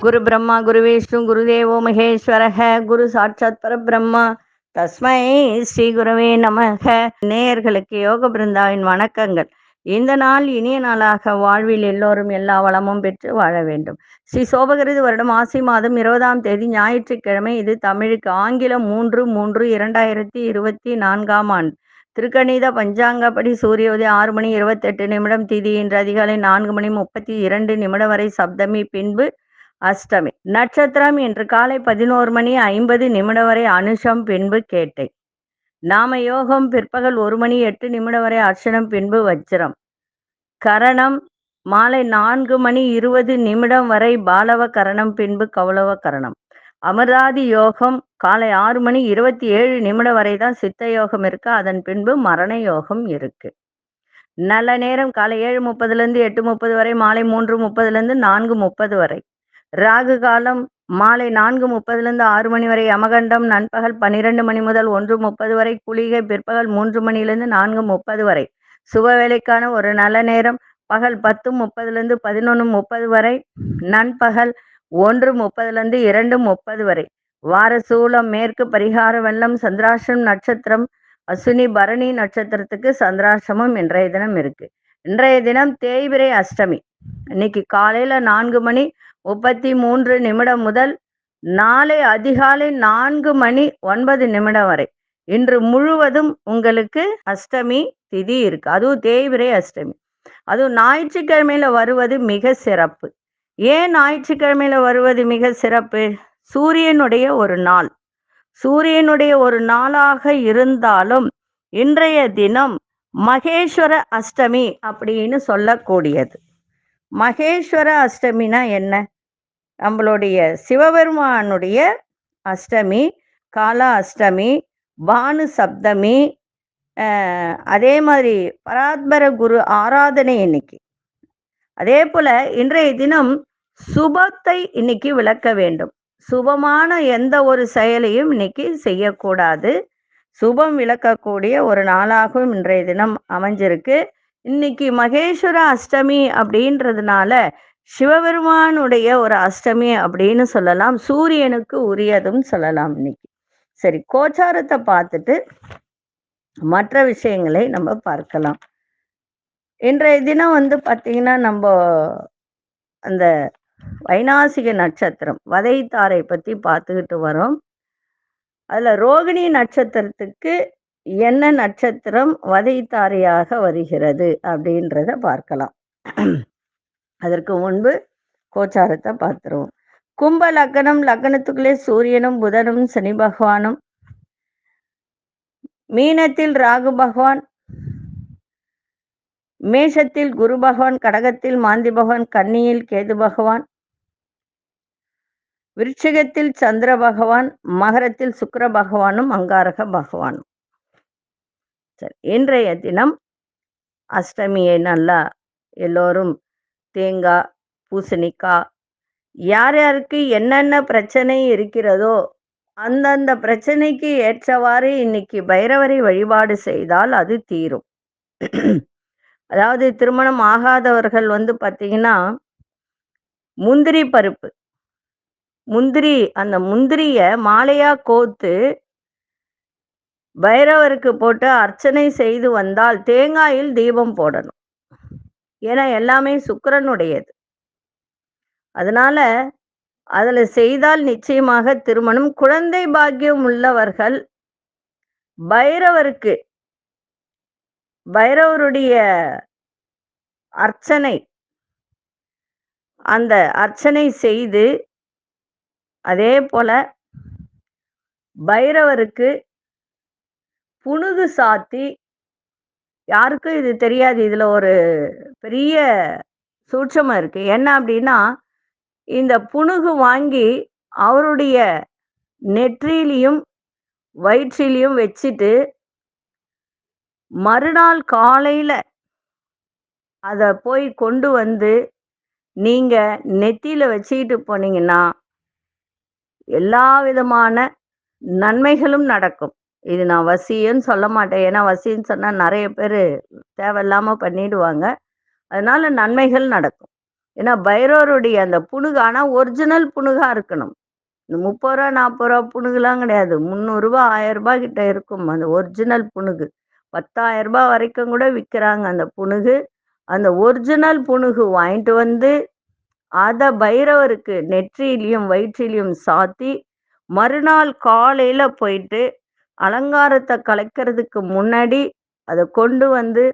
குரு பிரம்மா குரு விஷ்ணு குருதேவோ மகேஸ்வரக குரு சாட்சாத் பரபிரம்மா. தஸ்மை ஸ்ரீ குருவே நமக. நேயர்களுக்கு யோக பிருந்தாவின் வணக்கங்கள். இந்த நாள் இனிய நாளாக வாழ்வில் எல்லோரும் எல்லா வளமும் பெற்று வாழ வேண்டும். ஸ்ரீ சோபகிருது வருடம் ஆசி மாதம் இருபதாம் தேதி ஞாயிற்றுக்கிழமை இது தமிழுக்கு ஆங்கிலம் மூன்று மூன்று இரண்டாயிரத்தி இருபத்தி நான்காம் ஆண்டு. திருக்கணித பஞ்சாங்கப்படி சூரிய உதய ஆறு மணி இருபத்தெட்டு நிமிடம் திதி இன்று அதிகாலை நான்கு மணி முப்பத்தி இரண்டு நிமிடம் வரை சப்தமி பின்பு அஷ்டமி. நட்சத்திரம் இன்று காலை பதினோரு மணி ஐம்பது நிமிடம் வரை அனுஷம் பின்பு கேட்டை. நாம யோகம் பிற்பகல் ஒரு மணி எட்டு நிமிடம் வரை அர்ச்சனம் பின்பு வச்சிரம் கரணம் மாலை நான்கு மணி இருபது நிமிடம் வரை பாலவ கரணம் பின்பு கௌளவ கரணம். அமராதி யோகம் காலை ஆறு மணி இருபத்தி ஏழு நிமிடம் வரை தான் சித்த யோகம் இருக்கு. அதன் பின்பு மரண யோகம் இருக்கு. நல்ல நேரம் காலை ஏழு முப்பதுலேருந்து எட்டு முப்பது வரை மாலை மூன்று முப்பதுலேருந்து நான்கு முப்பது வரை. ராகு காலம் மாலை நான்கு முப்பதுலேருந்து ஆறு மணி வரை யமகண்டம் நண்பகல் பன்னிரெண்டு மணி முதல் ஒன்று முப்பது வரை குளிகை பிற்பகல் மூன்று மணியிலிருந்து நான்கு முப்பது வரை. சுப வேலைக்கான ஒரு நல்ல நேரம் பகல் பத்து முப்பதுலேருந்து பதினொன்று முப்பது வரை நண்பகல் ஒன்று முப்பதுலேருந்து இரண்டு முப்பது வரை. வார சூலம் மேற்கு பரிகார வெள்ளம் சந்திராசிரம் நட்சத்திரம் அசுனி பரணி நட்சத்திரத்துக்கு சந்திராசிரமம் இன்றைய தினம் இருக்கு. இன்றைய தினம் தேய்பிரை அஷ்டமி. இன்னைக்கு காலையில நான்கு மணி முப்பத்தி மூன்று நிமிடம் முதல் நாளை அதிகாலை நான்கு மணி ஒன்பது நிமிடம் வரை. இன்று முழுவதும் உங்களுக்கு அஷ்டமி திதி இருக்கு. அதுவும் தேய்பிரை அஷ்டமி. அதுவும் ஞாயிற்றுக்கிழமையில வருவது மிக சிறப்பு. ஏன் ஞாயிற்றுக்கிழமையில வருவது மிக சிறப்பு? சூரியனுடைய ஒரு நாள். சூரியனுடைய ஒரு நாளாக இருந்தாலும் இன்றைய தினம் மகேஸ்வர அஷ்டமி அப்படின்னு சொல்லக்கூடியது. மகேஸ்வர அஷ்டமினா என்ன? நம்மளுடைய சிவபெருமானுடைய அஷ்டமி காலா அஷ்டமி பானு சப்தமி அதே மாதிரி பராத்பர குரு ஆராதனை இன்னைக்கு. அதே போல இன்றைய தினம் சுபத்தை இன்னைக்கு விளக்க வேண்டும். சுபமான எந்த ஒரு செயலையும் இன்னைக்கு செய்யக்கூடாது. சுபம் விளக்கக்கூடிய ஒரு நாளாகவும் இன்றைய தினம் அமைஞ்சிருக்கு. இன்னைக்கு மகேஸ்வர அஷ்டமி அப்படின்றதுனால சிவபெருமானுடைய ஒரு அஷ்டமி அப்படின்னு சொல்லலாம். சூரியனுக்கு உரியதும் சொல்லலாம் இன்னைக்கு. சரி கோச்சாரத்தை பார்த்துட்டு மற்ற விஷயங்களை நம்ம பார்க்கலாம். இன்றைய தினம் வந்து பார்த்தீங்கன்னா நம்ம அந்த வைநாசிக நட்சத்திரம் வதைத்தாரை பற்றி பார்த்துக்கிட்டு வரோம். அதில் ரோகிணி நட்சத்திரத்துக்கு என்ன நட்சத்திரம் வதைத்தாரையாக வருகிறது அப்படின்றத பார்க்கலாம். அதற்கு முன்பு கோச்சாரத்தை பார்த்துருவோம். கும்ப லக்னம் லக்னத்துக்குள்ளே சூரியனும் புதனும் சனி பகவானும் மீனத்தில் ராகு பகவான் மேஷத்தில் குரு பகவான் கடகத்தில் மாந்தி பகவான் கன்னியில் கேது பகவான் விருட்சிகத்தில் சந்திர பகவான் மகரத்தில் சுக்கர பகவானும் அங்காரக பகவானும். சரி இன்றைய தினம் அஷ்டமியை நல்லா எல்லோரும் தேங்காய் பூசணிக்காய் யார் யாருக்கு என்னென்ன பிரச்சனை இருக்கிறதோ அந்தந்த பிரச்சனைக்கு ஏற்றவாறு இன்னைக்கு பைரவரை வழிபாடு செய்தால் அது தீரும். அதாவது திருமணம் ஆகாதவர்கள் வந்து பார்த்தீங்கன்னா முந்திரி பருப்பு முந்திரி அந்த முந்திரிய மாலையா கோத்து பைரவருக்கு போட்டு அர்ச்சனை செய்து வந்தால் தேங்காயில் தீபம் போடணும். ஏன்னா எல்லாமே சுக்கரனுடையது. அதனால அதுல செய்தால் நிச்சயமாக திருமணம். குழந்தை பாக்கியம் உள்ளவர்கள் பைரவருக்கு பைரவருடைய அர்ச்சனை அந்த அர்ச்சனை செய்து அதே போல பைரவருக்கு புனுகு சாத்தி யாருக்கும் இது தெரியாது? இதுல ஒரு பெரிய சூட்சமா இருக்கு. என்ன அப்படின்னா இந்த புனுகு வாங்கி அவருடைய நெற்றியிலையும் வயிற்றிலையும் வச்சுட்டு மறுநாள் காலையில அதை போய் கொண்டு வந்து நீங்க நெத்தியில வச்சுக்கிட்டு போனீங்கன்னா எல்லா விதமான நன்மைகளும் நடக்கும். இது நான் வசியன்னு சொல்ல மாட்டேன். ஏன்னா வசின்னு சொன்னால் நிறைய பேர் தேவையில்லாம பண்ணிடுவாங்க. அதனால நன்மைகள் நடக்கும். ஏன்னா பைரவருடைய அந்த புணுகு ஆனால் ஒரிஜினல் புணுகா இருக்கணும். இந்த முப்பது ரூபா நாற்பது ரூபா புணுகுலாம் கிடையாது. முந்நூறுரூவா ஆயிரம் ரூபாய் கிட்ட இருக்கும். அந்த ஒரிஜினல் புணுகு பத்தாயிரம் ரூபாய் வரைக்கும் கூட விற்கிறாங்க அந்த புணுகு அந்த ஒரிஜினல் புணுகு வாங்கிட்டு வந்து அதை பைரவருக்கு நெற்றியிலையும் வயிற்றிலையும் சாத்தி மறுநாள் காலையில போயிட்டு அலங்காரத்தை கலைக்கிறதுக்கு முன்னாடி அதை கொண்டு வந்து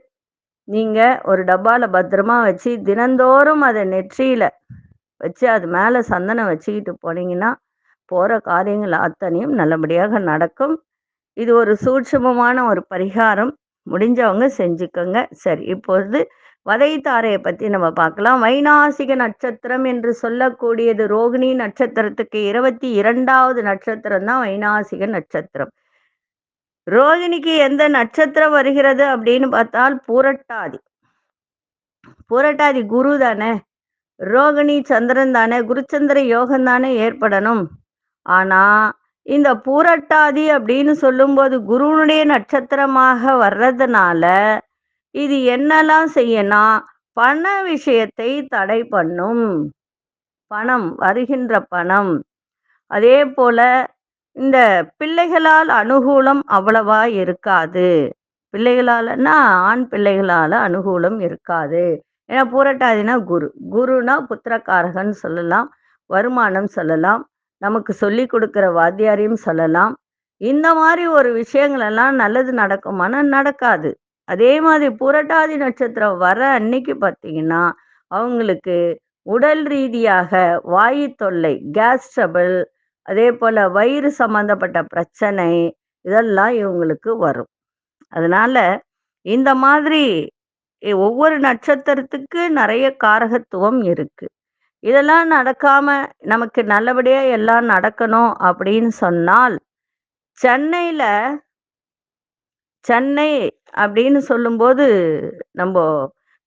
நீங்க ஒரு டப்பால பத்திரமா வச்சு தினந்தோறும் அதை நெற்றியில வச்சு அது மேல சந்தனம் வச்சுக்கிட்டு போனீங்கன்னா போற காரியங்கள் அத்தனையும் நல்லபடியாக நடக்கும். இது ஒரு சூட்சமமான ஒரு பரிகாரம். முடிஞ்சவங்க செஞ்சுக்கோங்க. சரி இப்பொழுது வதைத்தாரையை பற்றி பத்தி நம்ம பார்க்கலாம். வைநாசிக நட்சத்திரம் என்று சொல்லக்கூடியது ரோகிணி நட்சத்திரத்துக்கு இருபத்தி இரண்டாவது நட்சத்திரம் தான் வைநாசிக நட்சத்திரம். ரோகிணிக்கு எந்த நட்சத்திரம் வருகிறது அப்படின்னு பார்த்தால் பூரட்டாதி. பூரட்டாதி குரு தானே. ரோகிணி சந்திரன் தானே. குருச்சந்திர யோகம் தானே ஏற்படணும். ஆனா இந்த பூரட்டாதி அப்படின்னு சொல்லும்போது குருனுடைய நட்சத்திரமாக வர்றதுனால இது என்னெல்லாம் செய்யணும் பண விஷயத்தை தடை பண்ணும். பணம் வருகின்ற பணம். அதே போல இந்த பிள்ளைகளால் அனுகூலம் அவ்வளவா இருக்காது. பிள்ளைகளாலன்னா ஆண் பிள்ளைகளால அனுகூலம் இருக்காது. ஏன்னா பூரட்டாதினா குரு. குருனா புத்திரக்காரகன் சொல்லலாம். வருமானம் சொல்லலாம். நமக்கு சொல்லி கொடுக்கிற வாத்தியாரையும் சொல்லலாம். இந்த மாதிரி ஒரு விஷயங்கள் எல்லாம் நல்லது நடக்குமானா நடக்காது. அதே மாதிரி புரட்டாதி நட்சத்திரம் வர அன்னைக்கு பார்த்தீங்கன்னா அவங்களுக்கு உடல் ரீதியாக வாயு தொல்லை கேஸ் ட்ரபிள் அதே போல வயிறு சம்பந்தப்பட்ட பிரச்சனை இதெல்லாம் இவங்களுக்கு வரும். அதனால இந்த மாதிரி ஒவ்வொரு நட்சத்திரத்துக்கு நிறைய காரகத்துவம் இருக்கு. இதெல்லாம் நடக்காம நமக்கு நல்லபடியா எல்லாம் நடக்கணும் அப்படின்னு சொன்னால் சென்னையில சென்னை அப்படின்னு சொல்லும்போது நம்ம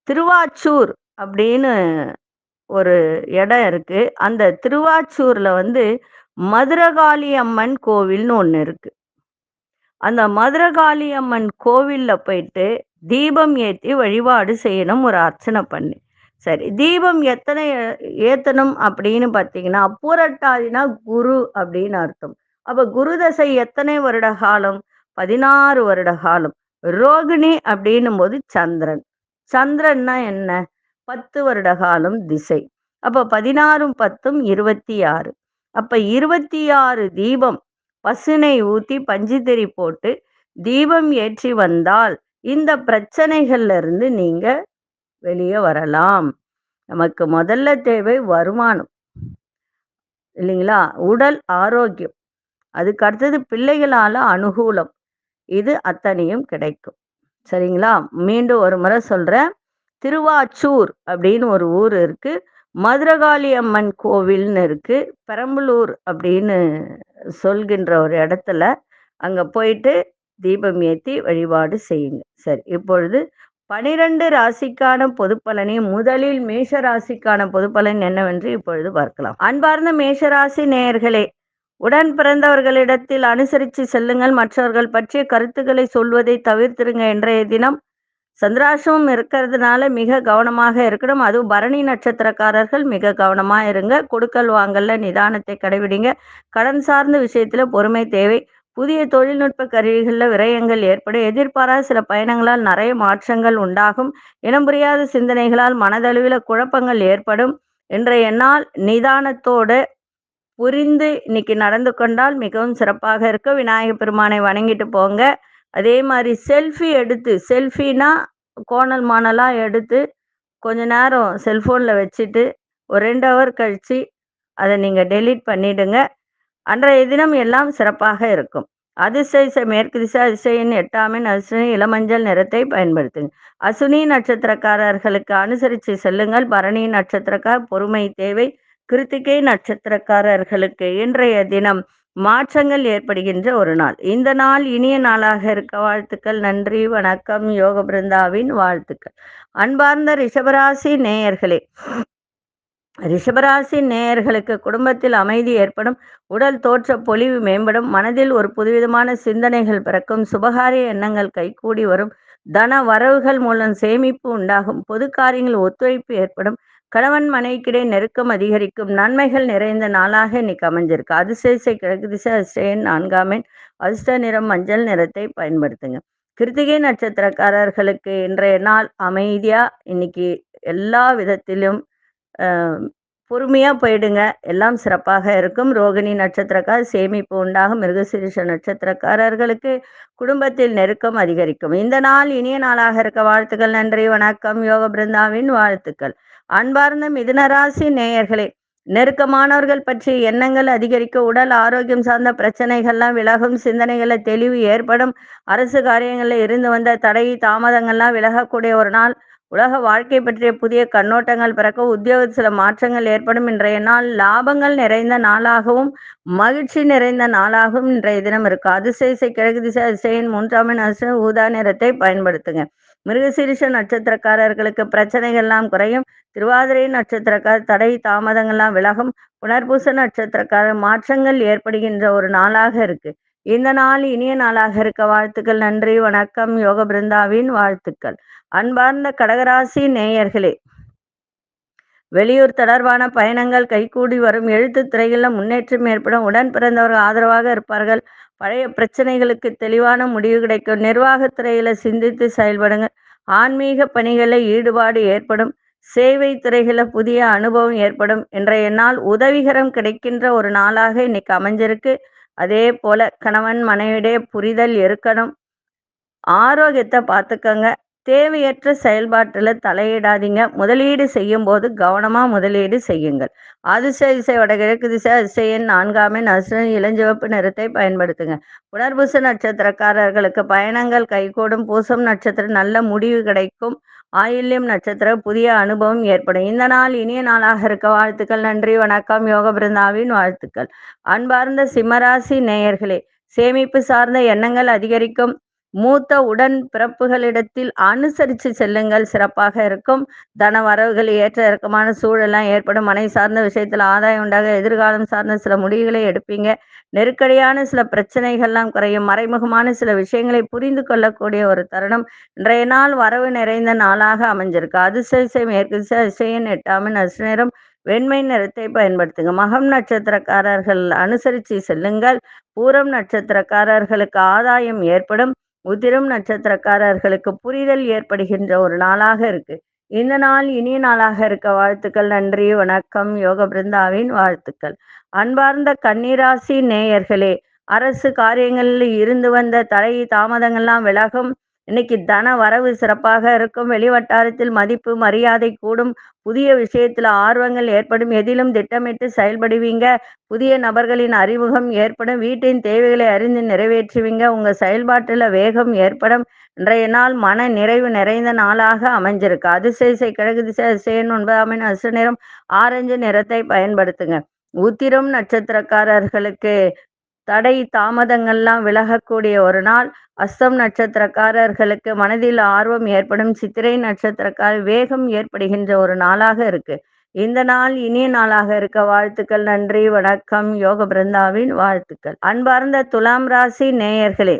திருவாச்சூர் அப்படின்னு ஒரு இடம் இருக்கு. அந்த திருவாச்சூர்ல வந்து மதுரகாளி அம்மன் கோவில்னு ஒன்று இருக்கு. அந்த மதுரகாளி அம்மன் கோவில்ல போயிட்டு தீபம் ஏற்றி வழிபாடு செய்யணும் ஒரு அர்ச்சனை பண்ணி. சரி தீபம் எத்தனை ஏத்தணும் அப்படின்னு பார்த்தீங்கன்னா பூரட்டாதினா குரு அப்படின்னு அர்த்தம். அப்ப குரு தசை எத்தனை வருட காலம்? பதினாறு வருட காலம். ரோகிணி அப்படின்னும் போது சந்திரன். சந்திரன்னா என்ன? பத்து வருட காலம் திசை. அப்ப பதினாறும் பத்தும் இருபத்தி ஆறு அப்ப இருபத்தி ஆறு தீபம். பசுனை ஊத்தி பஞ்சுத்திரி போட்டு தீபம் ஏற்றி வந்தால் இந்த பிரச்சனைகள்ல இருந்து நீங்க வெளியே வரலாம். நமக்கு முதல்ல தேவை வருமானம். இல்லைங்களா? உடல் ஆரோக்கியம். அதுக்கு அடுத்தது பிள்ளைகளால அனுகூலம். இது அத்தனையும் கிடைக்கும். சரிங்களா? மீண்டும் ஒரு முறை சொல்றேன். திருவாச்சூர் அப்படின்னு ஒரு ஊர் இருக்கு. மதுரகாளி அம்மன் கோவில்னு இருக்கு. பெரம்பலூர் அப்படின்னு சொல்கின்ற ஒரு இடத்துல அங்க போயிட்டு தீபம் ஏற்றி வழிபாடு செய்யுங்க. சரி இப்பொழுது பனிரெண்டு ராசிக்கான பொதுப்பலனை முதலில் மேஷ ராசிக்கான பொதுப்பலன் என்னவென்று இப்பொழுது பார்க்கலாம். அன்பார்ந்த மேஷராசி நேயர்களே உடன் பிறந்தவர்களிடத்தில் அனுசரித்து செல்லுங்கள். மற்றவர்கள் பற்றிய கருத்துக்களை சொல்வதை தவிர்த்திருங்க இன்றைய தினம் சந்திராசமும் இருக்கிறதுனால மிக கவனமாக இருக்கணும். அதுவும் பரணி நட்சத்திரக்காரர்கள் மிக கவனமாக இருங்க. கொடுக்கல் வாங்கல்ல நிதானத்தை கடைபிடிங்க. கடன் சார்ந்த விஷயத்துல பொறுமை தேவை. புதிய தொழில்நுட்ப கருவிகளில் விரயங்கள் ஏற்படும் எதிர்பாராத சில பயணங்களால் நிறைய மாற்றங்கள் உண்டாகும். இனம் புரியாத சிந்தனைகளால் மனதளவில் குழப்பங்கள் ஏற்படும். இன்றைய நாள் நிதானத்தோடு புரிந்து இன்னைக்கு நடந்து கொண்டால் மிகவும் சிறப்பாக இருக்கும் விநாயகப் பெருமானை வணங்கிட்டு போங்க. அதே மாதிரி செல்ஃபி எடுத்து செல்ஃபினா கோணல் மானலாம் எடுத்து கொஞ்ச நேரம் செல்ஃபோனில் வச்சுட்டு ஒரு ரெண்டு ஹவர் கழித்து அதை நீங்கள் டெலீட் பண்ணிடுங்க. அன்றைய தினம் எல்லாம் சிறப்பாக இருக்கும். அதிசய மேற்கு திசை அதிசயின் எட்டாமின் அசுனி இளமஞ்சள் நிறத்தை பயன்படுத்துங்க. அசுனி நட்சத்திரக்காரர்களுக்கு அனுசரித்து செல்லுங்கள். பரணி நட்சத்திரக்கார் பொறுமை தேவை. கிருத்திகை நட்சத்திரக்காரர்களுக்கு இன்றைய தினம் மாற்றங்கள் ஏற்படுகின்ற ஒரு நாள். இந்த நாள் இனிய நாளாக இருக்க வாழ்த்துக்கள். நன்றி வணக்கம். யோக பிருந்தாவின் வாழ்த்துக்கள். அன்பார்ந்த ரிஷபராசி நேயர்களே ரிஷபராசி நேயர்களுக்கு குடும்பத்தில் அமைதி ஏற்படும் உடல் தோற்ற பொலிவு மேம்படும் மனதில் ஒரு புதுவிதமான சிந்தனைகள் பிறக்கும் சுபகாரிய எண்ணங்கள் கைகூடி வரும் தன வரவுகள் மூலம் சேமிப்பு உண்டாகும் பொது காரியங்கள் ஒத்துழைப்பு ஏற்படும் கணவன் மனைவிக்கிடையே நெருக்கம் அதிகரிக்கும் நன்மைகள் நிறைந்த நாளாக இன்னைக்கு அமைஞ்சிருக்கு. அதிசயசை கிழக்கு திசை அதிசயன் நான்காமேன் அதிர்ஷ்ட நிறம் மஞ்சள் நிறத்தை பயன்படுத்துங்க. கிருத்திகை நட்சத்திரக்காரர்களுக்கு இன்றைய நாள் அமைதியா இன்னைக்கு எல்லா விதத்திலும் பொறுமையாக போயிடுங்க. எல்லாம் சிறப்பாக இருக்கும். ரோகிணி நட்சத்திரக்கார் சேமிப்பு உண்டாகும். மிருகசீரிஷ நட்சத்திரக்காரர்களுக்கு குடும்பத்தில் நெருக்கம் அதிகரிக்கும். இந்த நாள் இனிய நாளாக இருக்க வாழ்த்துக்கள் நன்றி வணக்கம். யோக பிருந்தாவின் வாழ்த்துக்கள். அன்பார்ந்த மிதுனராசி நேயர்களே நெருக்கமானவர்கள் பற்றி எண்ணங்கள் அதிகரிக்க உடல் ஆரோக்கியம் சார்ந்த பிரச்சனைகள்லாம் விலகும் சிந்தனைகளை தெளிவு ஏற்படும் அரசு காரியங்களில் இருந்து வந்த தடை தாமதங்கள்லாம் விலகக்கூடிய ஒரு நாள் உலக வாழ்க்கை பற்றிய புதிய கண்ணோட்டங்கள் பிறக்க உத்தியோகத்தில் சில மாற்றங்கள் ஏற்படும். இன்றைய நாள் லாபங்கள் நிறைந்த நாளாகவும் மகிழ்ச்சி நிறைந்த நாளாகவும் இன்றைய தினம் இருக்கு. அதிசயசை கிழக்கு திசை அதிசயின் மூன்றாம் அதிசயம் ஊதா நிறத்தை பயன்படுத்துங்க. மிருகசீரிஷ நட்சத்திரக்காரர்களுக்கு பிரச்சனைகள்லாம் குறையும். திருவாதிரை நட்சத்திரக்கார் தடை தாமதங்கள்லாம் விலகும். புனர்பூச நட்சத்திரக்கார மாற்றங்கள் ஏற்படுகின்ற ஒரு நாளாக இருக்கு. இந்த நாள் இனிய நாளாக இருக்க. வாழ்த்துக்கள் நன்றி வணக்கம். யோக பிருந்தாவின் வாழ்த்துக்கள். அன்பார்ந்த கடகராசி நேயர்களே வெளியூர் தொடர்பான பயணங்கள் கைகூடி வரும் எழுத்து துறையில் முன்னேற்றம் ஏற்படும் உடன் பிறந்தவர்கள் ஆதரவாக இருப்பார்கள். பழைய பிரச்சனைகளுக்கு தெளிவான முடிவு கிடைக்கும். நிர்வாகத்துறையில் சிந்தித்து செயல்படுங்க ஆன்மீக பணிகளில் ஈடுபாடு ஏற்படும். சேவை துறைகளில் புதிய அனுபவம் ஏற்படும். இன்றைய நாள் உதவிகரம் கிடைக்கின்ற ஒரு நாளாக இன்னைக்கு அமைஞ்சிருக்கு. அதே போல கணவன் மனைவிடைய புரிதல் இருக்கணும். ஆரோக்கியத்தை பார்த்துக்கங்க. தேவையற்ற செயல்பாட்டில் தலையிடாதீங்க. முதலீடு செய்யும் போது கவனமாக முதலீடு செய்யுங்கள். அதிசய திசை வடகிழக்கு திசை அதிசயன் நான்காமே நசுரன் இளஞ்சிவப்பு நிறத்தை பயன்படுத்துங்க. புனர்பூச நட்சத்திரக்காரர்களுக்கு பயணங்கள் கைகூடும். பூசம் நட்சத்திரம் நல்ல முடிவு கிடைக்கும். ஆயில்யம் நட்சத்திரம் புதிய அனுபவம் ஏற்படும். இந்த நாள் இனிய நாளாக இருக்க வாழ்த்துக்கள். நன்றி வணக்கம். யோக பிருந்தாவின் வாழ்த்துக்கள். அன்பார்ந்த சிம்மராசி நேயர்களே சேமிப்பு சார்ந்த எண்ணங்கள் அதிகரிக்கும். மூத்த உடன் பிறப்புகளிடத்தில் அனுசரித்து செல்லுங்கள். சிறப்பாக இருக்கும். தன வரவுகள் ஏற்ற இறக்கமான சூழலாம் ஏற்படும். மனை சார்ந்த விஷயத்தில் ஆதாயம் உண்டாக எதிர்காலம் சார்ந்த சில முடிவுகளை எடுப்பீங்க. நெருக்கடியான சில பிரச்சனைகள்லாம் குறையும். மறைமுகமான சில விஷயங்களை புரிந்து கொள்ளக்கூடிய ஒரு தருணம் இன்றைய நாள் வரவு நிறைந்த நாளாக அமைஞ்சிருக்கு. அதிசய மேற்கு அதிசயன் எட்டாமின் அசுநேரம் வெண்மை நிறத்தை பயன்படுத்துங்க. மகம் நட்சத்திரக்காரர்கள் அனுசரித்து செல்லுங்கள். பூரம் நட்சத்திரக்காரர்களுக்கு ஆதாயம் ஏற்படும். உதிரும் நட்சத்திரக்காரர்களுக்கு புரிதல் ஏற்படுகின்ற ஒரு நாளாக இருக்கு. இந்த நாள் இனிய நாளாக இருக்க வாழ்த்துக்கள் நன்றி வணக்கம் யோக பிருந்தாவின் வாழ்த்துக்கள். அன்பார்ந்த கன்னிராசி நேயர்களே அரசு காரியங்களில் இருந்து வந்த தடை தாமதங்கள்லாம் விலகும். இன்னைக்கு தன வரவு சிறப்பாக இருக்கும். வெளிவட்டாரத்தில் மதிப்பு மரியாதை கூடும். புதிய விஷயத்தில் ஆர்வங்கள் ஏற்படும். எதிலும் திட்டமிட்டு செயல்படுவீங்க. புதிய நபர்களின் அறிமுகம் ஏற்படும். வீட்டின் தேவைகளை அறிந்து நிறைவேற்றுவீங்க. உங்க செயல்பாட்டில் வேகம் ஏற்படும். இன்றைய நாள் மன நிறைவு நிறைந்த நாளாக அமைஞ்சிருக்கு. அதிசயசை கிழக்கு திசை அதிசயன் ஒன்பதாம் அசு நிறம் ஆரஞ்சு நிறத்தை பயன்படுத்துங்க. உத்திரம் நட்சத்திரக்காரர்களுக்கு தடை தாமதங்கள்லாம் விலகக்கூடிய ஒரு நாள். அஸ்தம் நட்சத்திரக்காரர்களுக்கு மனதில் ஆர்வம் ஏற்படும் சித்திரை நட்சத்திரக்கார வேகம் ஏற்படுகின்ற ஒரு நாளாக இருக்கு. இந்த நாள் இனிய நாளாக இருக்க வாழ்த்துக்கள் நன்றி வணக்கம். யோக பிருந்தாவின் வாழ்த்துக்கள். அன்பார்ந்த துலாம் ராசி நேயர்களே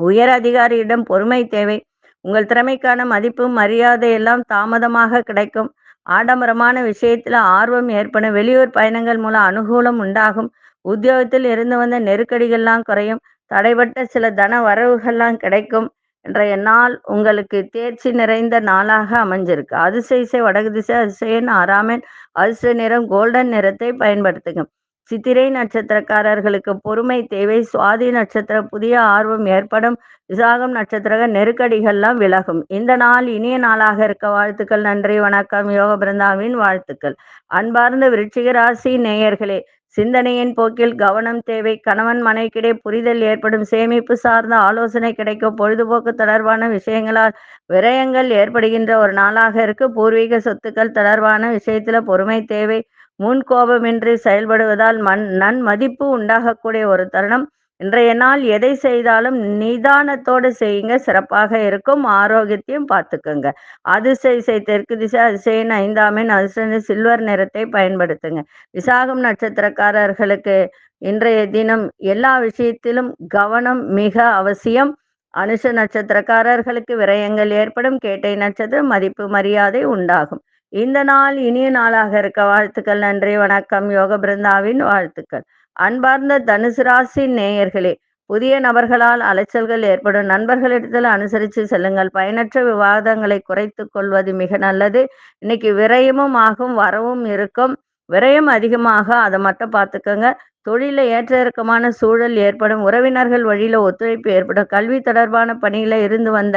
உயர் அதிகாரியிடம் பொறுமை தேவை. உங்கள் திறமைக்கான மதிப்பு மரியாதை எல்லாம் தாமதமாக கிடைக்கும். ஆடம்பரமான விஷயத்துல ஆர்வம் ஏற்படும். வெளியூர் பயணங்கள் மூலம் அனுகூலம் உண்டாகும். உத்தியோகத்தில் இருந்து வந்த நெருக்கடிகள்லாம் குறையும். தடைபட்ட சில தன வரவுகள்லாம் கிடைக்கும் இன்றைய நாள் உங்களுக்கு தேர்ச்சி நிறைந்த நாளாக அமைஞ்சிருக்கு. அதிசய வடகு திசை அதிசயன் ஆறாமன் அதிர்ஷ்ட நிறம் கோல்டன் நிறத்தை பயன்படுத்துங்க. சித்திரை நட்சத்திரக்காரர்களுக்கு பொறுமை தேவை. சுவாதி நட்சத்திரம் புதிய ஆர்வம் ஏற்படும். விசாகம் நட்சத்திர நெருக்கடிகள்லாம் விலகும். இந்த நாள் இனிய நாளாக இருக்க வாழ்த்துக்கள். நன்றி வணக்கம். யோக பிருந்தாவின் வாழ்த்துக்கள். அன்பார்ந்த விருச்சிக ராசி நேயர்களே சிந்தனையின் போக்கில் கவனம் தேவை. கணவன் மனைக்கிடையே புரிதல் ஏற்படும். சேமிப்பு சார்ந்த ஆலோசனை கிடைக்கும். பொழுதுபோக்கு தொடர்பான விஷயங்களால் விரயங்கள் ஏற்படுகின்ற ஒரு நாளாக இருக்கு. பூர்வீக சொத்துக்கள் தொடர்பான விஷயத்துல பொறுமை தேவை. முன் கோபமின்றி செயல்படுவதால் மண் நன் மதிப்பு உண்டாகக்கூடிய ஒரு தருணம். இன்றைய நாள் எதை செய்தாலும் நிதானத்தோடு செய்யுங்க. சிறப்பாக இருக்கும். ஆரோக்கியத்தையும் பார்த்துக்கோங்க. அதிசய தெற்கு திசை அதிசயன் ஐந்தாமின் அதிசய சில்வர் நிறத்தை பயன்படுத்துங்க. விசாகம் நட்சத்திரக்காரர்களுக்கு இன்றைய தினம் எல்லா விஷயத்திலும் கவனம் மிக அவசியம். அனுஷ நட்சத்திரக்காரர்களுக்கு விரயங்கள் ஏற்படும். கேட்டை நட்சத்திரம் மதிப்பு மரியாதை உண்டாகும். இந்த நாள் இனிய நாளாக இருக்க. வாழ்த்துக்கள் நன்றி வணக்கம். யோக பிருந்தாவின் வாழ்த்துக்கள். அன்பார்ந்த தனுசு ராசி நேயர்களே புதிய நபர்களால் அலைச்சல்கள் ஏற்படும். நண்பர்களிடத்தில் அனுசரித்து செல்லுங்கள். பயனற்ற விவாதங்களை குறைத்து கொள்வது மிக நல்லது. இன்னைக்கு விரயமும் ஆகும் வரவும் இருக்கும். விரயம் அதிகமாக அதை மட்டும் பார்த்துக்கோங்க. தொழிலில் ஏற்ற இறக்கமான சூழல் ஏற்படும். உறவினர்கள் வழியில் ஒத்துழைப்பு ஏற்படும். கல்வி தொடர்பான பணியில் இருந்து வந்த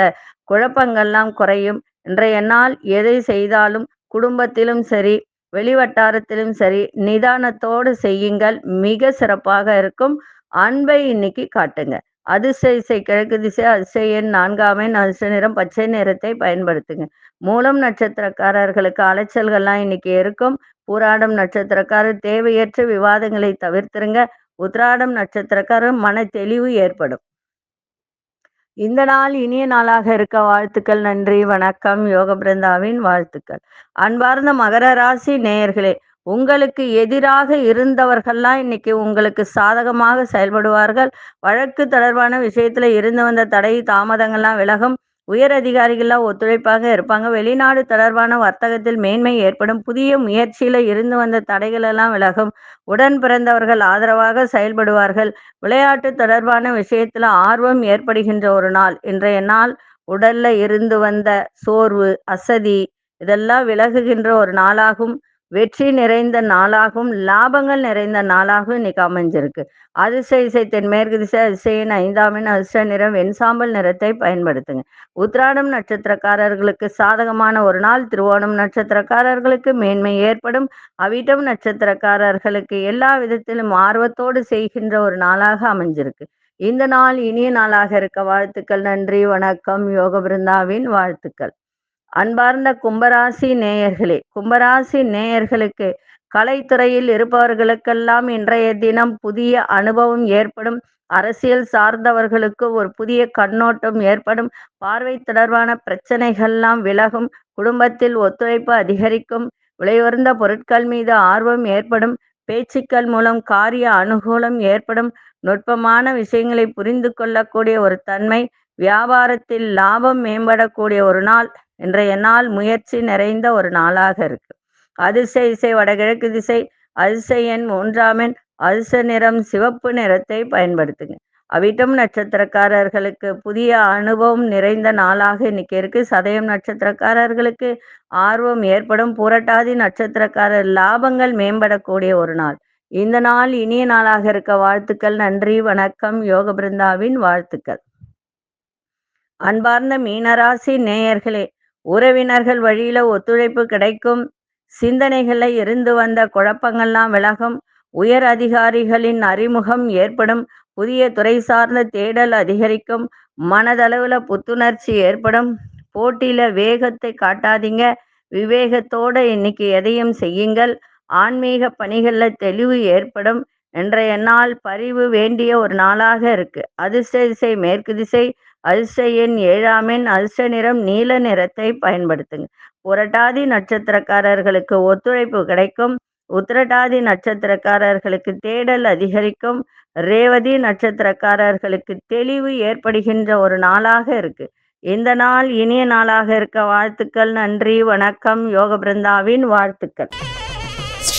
குழப்பங்கள்லாம் குறையும். இன்றைய நாள் எதை செய்தாலும் குடும்பத்திலும் சரி வெளிவட்டாரத்திலும் சரி நிதானத்தோடு செய்யுங்கள். மிக சிறப்பாக இருக்கும். அன்பை இன்னைக்கு காட்டுங்க. அதிசய இசை கிழக்கு திசை அதிசய எண் நான்காமன் அதிசய நிறம் பச்சை நிறத்தை பயன்படுத்துங்க. மூலம் நட்சத்திரக்காரர்களுக்கு அலைச்சல்கள்லாம் இன்னைக்கு இருக்கும். பூராடம் நட்சத்திரக்காரர் தேவையற்ற விவாதங்களை தவிர்த்துருங்க. உத்ராடம் நட்சத்திரக்காரர் மன தெளிவு ஏற்படும். இந்த நாள் இனிய நாளாக இருக்க வாழ்த்துக்கள் நன்றி வணக்கம். யோக பிருந்தாவின் வாழ்த்துக்கள். அன்பார்ந்த மகர ராசி நேயர்களே உங்களுக்கு எதிராக இருந்தவர்கள்லாம் இன்னைக்கு உங்களுக்கு சாதகமாக செயல்படுவார்கள். வழக்கு தொடர்பான விஷயத்துல இருந்து வந்த தடை தாமதங்கள்லாம் விலகும். உயர் அதிகாரிகள்லாம் ஒத்துழைப்பாக இருப்பாங்க. வெளிநாடு தொடர்பான வர்த்தகத்தில் மேன்மை ஏற்படும். புதிய முயற்சியில இருந்து வந்த தடைகள் எல்லாம் விலகும். உடன் பிறந்தவர்கள் ஆதரவாக செயல்படுவார்கள். விளையாட்டு தொடர்பான விஷயத்துல ஆர்வம் ஏற்படுகின்ற ஒரு நாள். இன்றைய நாள் உடல்ல இருந்து வந்த சோர்வு அசதி இதெல்லாம் விலகுகின்ற ஒரு நாளாகும். வெற்றி நிறைந்த நாளாகவும் லாபங்கள் நிறைந்த நாளாகவும் இன்னைக்கு அமைஞ்சிருக்கு. அதிசய இசை தென்மேற்கு திசை அதிசயின் ஐந்தாமின் அதிர்ஷ்ட நிறம் வெண்சாம்பல் நிறத்தை பயன்படுத்துங்க. உத்ராடம் நட்சத்திரக்காரர்களுக்கு சாதகமான ஒரு நாள். திருவோணம் நட்சத்திரக்காரர்களுக்கு மேன்மை ஏற்படும். அவிட்டம் நட்சத்திரக்காரர்களுக்கு எல்லா விதத்திலும் ஆர்வத்தோடு செய்கின்ற ஒரு நாளாக அமைஞ்சிருக்கு. இந்த நாள் இனிய நாளாக இருக்க வாழ்த்துக்கள். நன்றி வணக்கம். யோக பிருந்தாவின் வாழ்த்துக்கள். அன்பார்ந்த கும்பராசி நேயர்களே கும்பராசி நேயர்களுக்கு கலைத்துறையில் இருப்பவர்களுக்கெல்லாம் இன்றைய தினம் புதிய அனுபவம் ஏற்படும். அரசியல் சார்ந்தவர்களுக்கு ஒரு புதிய கண்ணோட்டம் ஏற்படும். பார்வை தொடர்பான பிரச்சனைகள்லாம் விலகும். குடும்பத்தில் ஒத்துழைப்பு அதிகரிக்கும். விலையுயர்ந்த பொருட்கள் மீது ஆர்வம் ஏற்படும். பேச்சுக்கள் மூலம் காரிய அனுகூலம் ஏற்படும். நுட்பமான விஷயங்களை புரிந்து கொள்ளக்கூடிய ஒரு தன்மை. வியாபாரத்தில் லாபம் மேம்படக்கூடிய ஒரு நாள். இன்றைய நாள் முயற்சி நிறைந்த ஒரு நாளாக இருக்கு. அதிசய இசை வடகிழக்கு திசை அதிசய எண் மூன்றாம் எண் அதிச நிறம் சிவப்பு நிறத்தை பயன்படுத்துங்க. அவிட்டம் நட்சத்திரக்காரர்களுக்கு புதிய அனுபவம் நிறைந்த நாளாக இன்னைக்கு இருக்கு. சதயம் நட்சத்திரக்காரர்களுக்கு ஆர்வம் ஏற்படும். புரட்டாதி நட்சத்திரக்காரர் லாபங்கள் மேம்படக்கூடிய ஒரு நாள். இந்த நாள் இனிய நாளாக இருக்க வாழ்த்துக்கள். நன்றி வணக்கம். யோக பிருந்தாவின் வாழ்த்துக்கள். அன்பார்ந்த மீனராசி நேயர்களே உறவினர்கள் வழியில ஒத்துழைப்பு கிடைக்கும். சிந்தனைகள்ல இருந்து வந்த குழப்பங்கள்லாம் விலகும். உயர் அதிகாரிகளின் அறிமுகம் ஏற்படும். புதிய துறை சார்ந்த தேடல் அதிகரிக்கும். மனதளவுல புத்துணர்ச்சி ஏற்படும். போட்டியில வேகத்தை காட்டாதீங்க. விவேகத்தோட இன்னைக்கு எதையும் செய்யுங்கள். ஆன்மீக பணிகள்ல தெளிவு ஏற்படும். இன்றைய நாள் பரிவு வேண்டிய ஒரு நாளாக இருக்கு. அதிர்ஷ்ட திசை மேற்கு திசை அல்சையின் ஏழாமின் அல்ச நிறம் நீல நிறத்தை பயன்படுத்துங்க. புரட்டாதி நட்சத்திரக்காரர்களுக்கு ஒத்துழைப்பு கிடைக்கும். உத்திரட்டாதி நட்சத்திரக்காரர்களுக்கு தேடல் அதிகரிக்கும். ரேவதி நட்சத்திரக்காரர்களுக்கு தெளிவு ஏற்படுகின்ற ஒரு நாளாக இருக்கு. இந்த நாள் இனிய நாளாக இருக்க வாழ்த்துக்கள் நன்றி வணக்கம் யோக பிருந்தாவின் வாழ்த்துக்கள்.